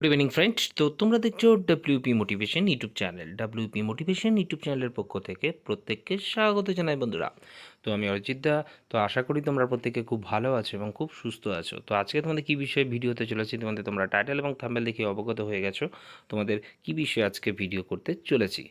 Good evening friends তো তোমরা দেখছ WP motivation YouTube channel WP motivation YouTube চ্যানেলের পক্ষ থেকে প্রত্যেককে স্বাগত জানাই, বন্ধুরা। তো আমি অরিজিৎ দা। তো আশা করি তোমরা প্রত্যেকে খুব ভালো আছো এবং খুব সুস্থ আছো। তো আজকে তোমাদের কী বিষয়ে ভিডিও হতে চলেছে তোমাদের তোমরা টাইটেল এবং থাম্বেল দেখে অবগত হয়ে গেছো, তোমাদের কী বিষয়ে আজকে ভিডিও করতে চলেছি?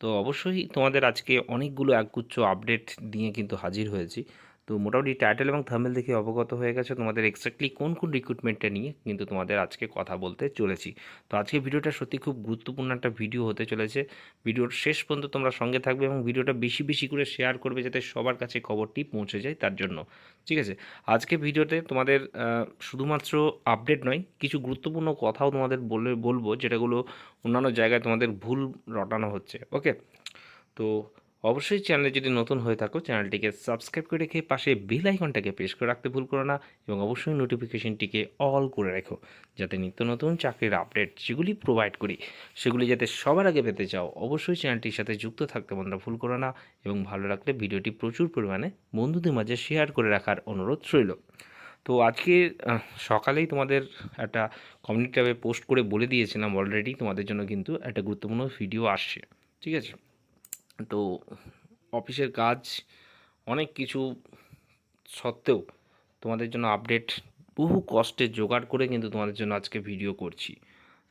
তো অবশ্যই তোমাদের আজকে অনেকগুলো একগুচ্ছ আপডেট দিয়ে কিন্তু হাজির হয়েছি। তো মোটামুটি টাইটেল এবং থাম্বেল দেখে অবগত হয়ে গেছে। তোমাদের এক্স্যাক্টলি কোন কোন রিক্রুটমেন্টটা নিয়ে কিন্তু তোমাদের আজকে কথা বলতে চলেছি। তো আজকে ভিডিওটা সত্যি খুব গুরুত্বপূর্ণ একটা ভিডিও হতে চলেছে। ভিডিওর শেষ পর্যন্ত তোমরা সঙ্গে থাকবে এবং ভিডিওটা বেশি বেশি করে শেয়ার করবে যাতে সবার কাছে খবরটি পৌঁছে যায় তার জন্য। ঠিক আছে? আজকে ভিডিওতে তোমাদের শুধুমাত্র আপডেট নয়, কিছু গুরুত্বপূর্ণ কথাও তোমাদের বলে, বলব, যেটাগুলো অন্যান্য জায়গায় তোমাদের ভুল রটানো হচ্ছে। ওকে তো অবশ্যই চ্যানেলে যদি নতুন হয়ে থাকো, চ্যানেলটিকে সাবস্ক্রাইব করে রেখে পাশে বেল আইকনটাকে প্রেস করে রাখতে ভুল করো না এবং অবশ্যই নোটিফিকেশনটিকে অল করে রেখো, যাতে নিত্য নতুন চাকরির আপডেট যেগুলি প্রোভাইড করি, সেগুলি যাতে সবার আগে পেতে চাও, অবশ্যই চ্যানেলটির সাথে যুক্ত থাকতে বন্ধুরা ভুল করো না এবং ভালো লাগলে ভিডিওটি প্রচুর পরিমাণে বন্ধুদের মাঝে শেয়ার করে রাখার অনুরোধ রইল। তো আজকে সকালেই তোমাদের একটা কমিউনিটি পোস্ট করে বলে দিয়েছিলাম অলরেডি তোমাদের জন্য কিন্তু একটা গুরুত্বপূর্ণ ভিডিও আসছে, ঠিক আছে? তো অফিসের কাজ অনেক কিছু সত্ত্বেও তোমাদের জন্য আপডেট বহু কষ্টে জোগাড় করে কিন্তু তোমাদের জন্য আজকে ভিডিও করছি।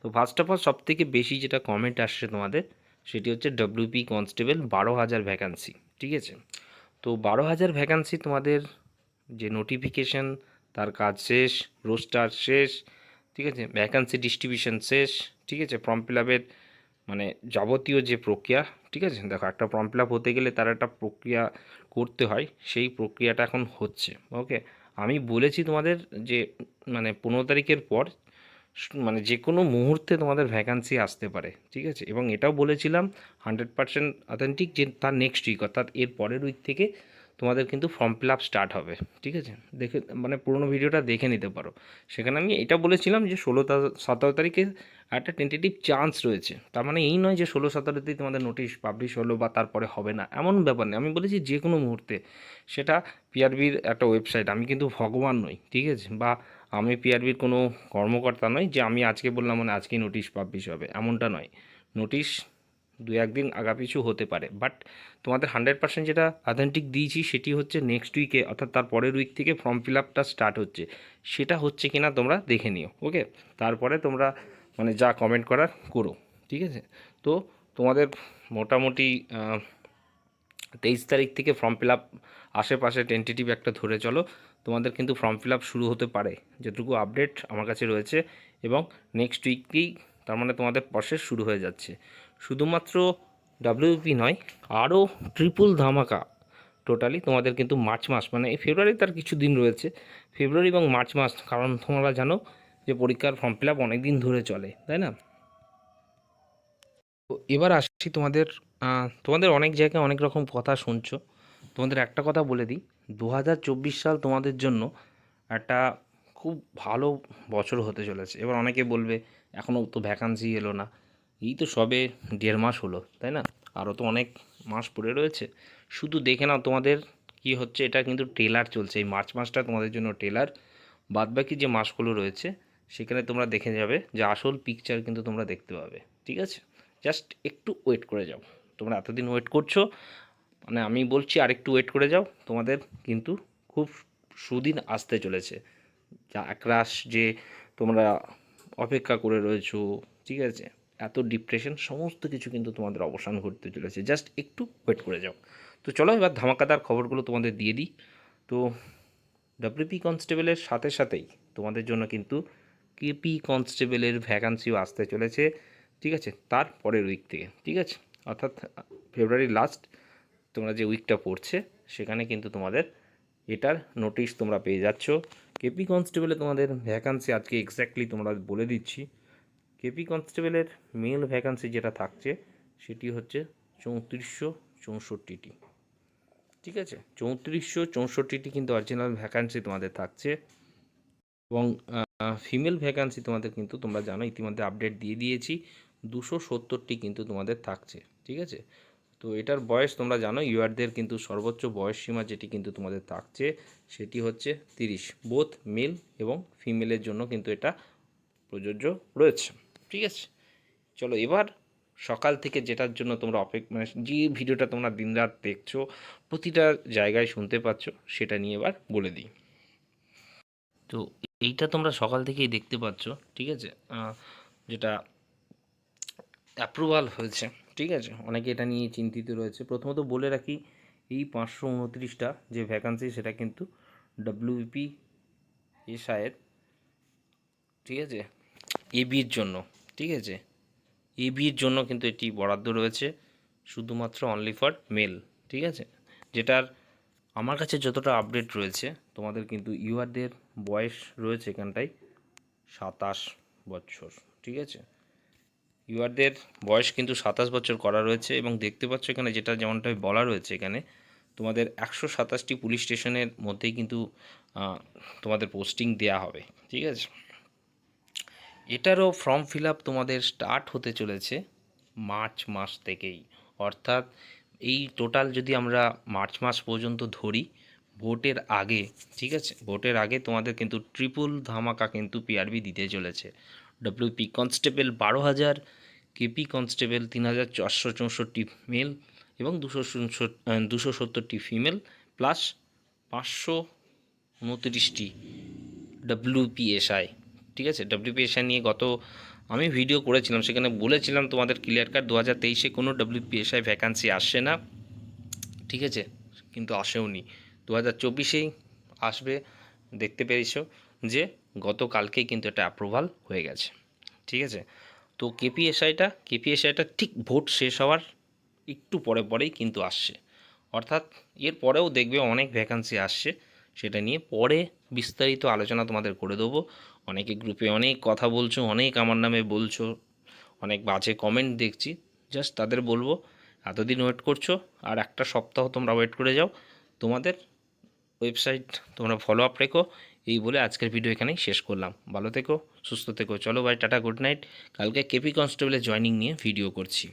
তো ফার্স্ট অফ অল সব থেকে বেশি যেটা কমেন্ট আসছে তোমাদের, সেটি হচ্ছে ডব্লিউপি কনস্টেবল বারো হাজার ভ্যাকান্সি ঠিক আছে? তো বারো হাজার ভ্যাকান্সি তোমাদের যে নোটিফিকেশন তার কাজ শেষ রোস্টার শেষ, ঠিক আছে? ভ্যাকান্সি ডিস্ট্রিবিউশন শেষ, ঠিক আছে? ফর্ম ফিল আপের মানে যাবতীয় যে প্রক্রিয়া, ঠিক আছে? দেখো, একটা ফর্ম ফিল আপ হতে গেলে তার একটা প্রক্রিয়া করতে হয়, সেই প্রক্রিয়াটা এখন হচ্ছে ওকে আমি বলেছি তোমাদের যে মানে পনেরো তারিখের পর মানে যে কোনো মুহূর্তে তোমাদের ভ্যাকান্সি আসতে পারে, ঠিক আছে? এবং এটাও বলেছিলাম হান্ড্রেড পার্সেন্ট অথেন্টিক যে তার নেক্সট উইক অর্থাৎ এর পরের উইক থেকে তোমাদের কিন্তু ফর্ম ফিল আপ স্টার্ট হবে, ঠিক আছে? দেখে মানে পুরোনো ভিডিওটা দেখে নিতে পারো। সেখানে আমি এটা বলেছিলাম যে ষোলো সতেরো তারিখে একটা টেন্টেটিভ চান্স রয়েছে। তার মানে এই নয় যে ষোলো সতেরোতেই তোমাদের নোটিশ পাবলিশ হলো বা তারপরে হবে না, এমন ব্যাপার নেই। আমি বলেছি যে কোনো মুহূর্তে। সেটা পিআরবির একটা ওয়েবসাইট আমি কিন্তু ভগবান নই, ঠিক আছে? বা আমি পিআরবির কোনো কর্মকর্তা নই যে আমি আজকে বললাম মানে আজকেই নোটিশ পাবলিশ হবে, এমনটা নয়। নোটিশ দু একদিন আগাপিছু হতে পারে। বাট তোমাদের হান্ড্রেড পার্সেন্ট যেটা অথেন্টিক দিয়েছি সেটি হচ্ছে নেক্সট উইকে অর্থাৎ তার পরের উইক থেকে ফর্ম ফিল আপটা স্টার্ট হচ্ছে। সেটা হচ্ছে কি না তোমরা দেখে নিও ওকে তারপরে তোমরা মানে যা কমেন্ট করার করো, ঠিক আছে? তো তোমাদের মোটামুটি তেইশ তারিখ থেকে ফর্ম ফিল আপ আশেপাশে টেন্টেটিভ একটা ধরে চলো। তোমাদের কিন্তু ফর্ম ফিল আপ শুরু হতে পারে, যেটুকু আপডেট আমার কাছে রয়েছে। এবং নেক্সট উইকেই তার মানে তোমাদের প্রসেস শুরু হয়ে যাচ্ছে। শুধুমাত্র ডাব্লিউপি নয়, আরও ট্রিপল ধামাকা। টোটালি তোমাদের কিন্তু মার্চ মাস মানে এই ফেব্রুয়ারি তার কিছু দিন রয়েছে। ফেব্রুয়ারি এবং মার্চ মাস, কারণ তোমরা জানো যে পরীক্ষার ফর্ম ফিল আপ অনেক দিন ধরে চলে, তাই না? তো এবার আসছি তোমাদের তোমাদের অনেক জায়গায় অনেক রকম কথা শুনছো। তোমাদের একটা কথা বলে দিই দু হাজার চব্বিশ সাল তোমাদের জন্য একটা খুব ভালো বছর হতে চলেছে। এবার অনেকে বলবে এখনও তো ভ্যাকান্সি এলো না। এই তো সবে দেড় মাস হলো, তাই না? আরও তো অনেক মাস পড়ে রয়েছে। শুধু দেখে নাও তোমাদের কি হচ্ছে, এটা কিন্তু ট্রেলার চলছে। এই মার্চ মাসটা তোমাদের জন্য ট্রেলার বাদবাকি যে মাসগুলো রয়েছে, সেখানে তোমরা দেখে যাবে যে আসল পিকচার কিন্তু তোমরা দেখতে পাবে, ঠিক আছে? জাস্ট একটু ওয়েট করে যাও। তোমরা এতদিন ওয়েট করছ মানে আমি বলছি আরেকটু ওয়েট করে যাও। তোমাদের কিন্তু খুব সুদিন আসতে চলেছে। যা একরাশ যে তোমরা অপেক্ষা করে রয়েছো, ঠিক আছে? এত ডিপ্রেশন সমস্ত কিছু কিন্তু তোমাদের অবসান ঘটতে চলেছে। জাস্ট একটু ওয়েট করে যাও। তো চলো এবার ধামাকাদার খবরগুলো তোমাদের দিয়ে দিই। তো ডাব্লিউপি কনস্টেবলের সাথে সাথেই তোমাদের জন্য কিন্তু কেপি কনস্টেবলের ভ্যাকান্সিও আসতে চলেছে। ঠিক আছে? তার পরের উইক থেকে। ঠিক আছে? অর্থাৎ ফেব্রুয়ারি লাস্ট তোমরা যে উইকটা পড়ছে, সেখানে কিন্তু তোমাদের এটার নোটিশ তোমরা পেয়ে যাচ্ছ। কেপি কনস্টেবলে তোমাদের ভ্যাকান্সি আজকে এক্স্যাক্টলি তোমরা বলে দিচ্ছি। কেপি কনস্টেবলের মেল ভ্যাকান্সি যেটা থাকছে, সেটি হচ্ছে চৌত্রিশশো চৌষট্টিটি। ঠিক আছে? চৌত্রিশশো চৌষট্টিটি কিন্তু অরিজিনাল ভ্যাকান্সি তোমাদের থাকছে এবং ফিমেল ভ্যাকান্সি তোমাদের কিন্তু তোমরা জানো, ইতিমধ্যে আপডেট দিয়ে দিয়েছি, দুশো সত্তরটি কিন্তু তোমাদের থাকছে। ঠিক আছে? তো এটার বয়স তোমরা জানো ইউআরদের কিন্তু সর্বোচ্চ বয়স সীমা যেটি কিন্তু তোমাদের থাকছে, সেটি হচ্ছে তিরিশ। বোথ মেল এবং ফিমেলের জন্য কিন্তু এটা প্রযোজ্য রয়েছে। ঠিক আছে? চলো এবার সকাল থেকে যেটার জন্য তোমরা অপেক্ষা মানে যে ভিডিওটা তোমরা দিনরাত দেখছ, প্রতিটা জায়গায় শুনতে পাচ্ছ, সেটা নিয়ে এবার বলে দিই। তো এইটা তোমরা সকাল থেকেই দেখতে পাচ্ছ, ঠিক আছে? যেটা অ্যাপ্রুভাল হয়েছে, ঠিক আছে? অনেকে এটা নিয়ে চিন্তিত রয়েছে। প্রথমত বলে রাখি, এই পাঁচশো উনত্রিশটা যে ভ্যাকান্সি সেটা কিন্তু ডাব্লিউপি এসআইয়ের ঠিক আছে? এবির জন্য। ঠিক আছে? এবির জন্য কিন্তু এটি বরাদ্দ রয়েছে, শুধুমাত্র অনলি ফর মেল ঠিক আছে? যেটার আমার কাছে যতটা আপডেট রয়েছে, তোমাদের কিন্তু ইউআরদের বয়স রয়েছে এখানটায় সাতাশ বছর, ঠিক আছে? ইউআরদের বয়স কিন্তু সাতাশ বছর করা রয়েছে এবং দেখতে পাচ্ছ এখানে যেটা যেমনটা বলা রয়েছে এখানে, তোমাদের একশো সাতাশটি পুলিশ স্টেশনের মধ্যেই কিন্তু তোমাদের পোস্টিং দেয়া হবে, ঠিক আছে? এটারও ফর্ম ফিল আপ তোমাদের স্টার্ট হতে চলেছে মার্চ মাস থেকেই। অর্থাৎ এই টোটাল যদি আমরা মার্চ মাস পর্যন্ত ধরি, ভোটের আগে, ঠিক আছে? ভোটের আগে তোমাদের কিন্তু ট্রিপল ধামাকা কিন্তু পিআরবি দিতে চলেছে। ডব্লিউপি কনস্টেবল বারো হাজার কেপি কনস্টেবল তিন হাজার চারশো চৌষট্টি মেল এবং দুশো দুশো সত্তরটি ফিমেল প্লাস পাঁচশো উনত্রিশটি ডাব্লিউপিএসআই ঠিক আছে? ডাব্লিউপিএসআই নিয়ে গত আমি ভিডিও করেছিলাম, সেখানে বলেছিলাম তোমাদের ক্লিয়ার কাট দু হাজার তেইশে কোনো ডাব্লিউপিএসআই ভ্যাকান্সি আসছে না। ঠিক আছে? কিন্তু আসেও নি। দু হাজার চব্বিশেই আসবে, দেখতে পেরেছ যে গতকালকেই কিন্তু এটা অ্যাপ্রুভাল হয়ে গেছে। ঠিক আছে? তো কেপিএসআইটা কেপিএসআইটা ঠিক ভোট শেষ হওয়ার একটু পরে পরেই কিন্তু আসছে। অর্থাৎ এর পরেও দেখবে অনেক ভ্যাকান্সি আসছে। সেটা নিয়ে পরে বিস্তারিত আলোচনা তোমাদের করে দেবো। অনেকে গ্রুপে অনেক কথা বলছো, অনেক আমার নামে বলছো, অনেক বাজে কমেন্ট দেখছি। জাস্ট তাদের বলব, এতদিন ওয়েট করছ, আর একটা সপ্তাহ তোমরা ওয়েট করে যাও। তোমাদের ওয়েবসাইট তোমরা ফলো আপ রেখো। এই বলে আজকের ভিডিও এখানেই শেষ করলাম। ভালো থেকো, সুস্থ থেকো। চলো ভাই টাটা গুড নাইট কালকে কেপি কনস্টেবলের জয়নিং নিয়ে ভিডিও করছি।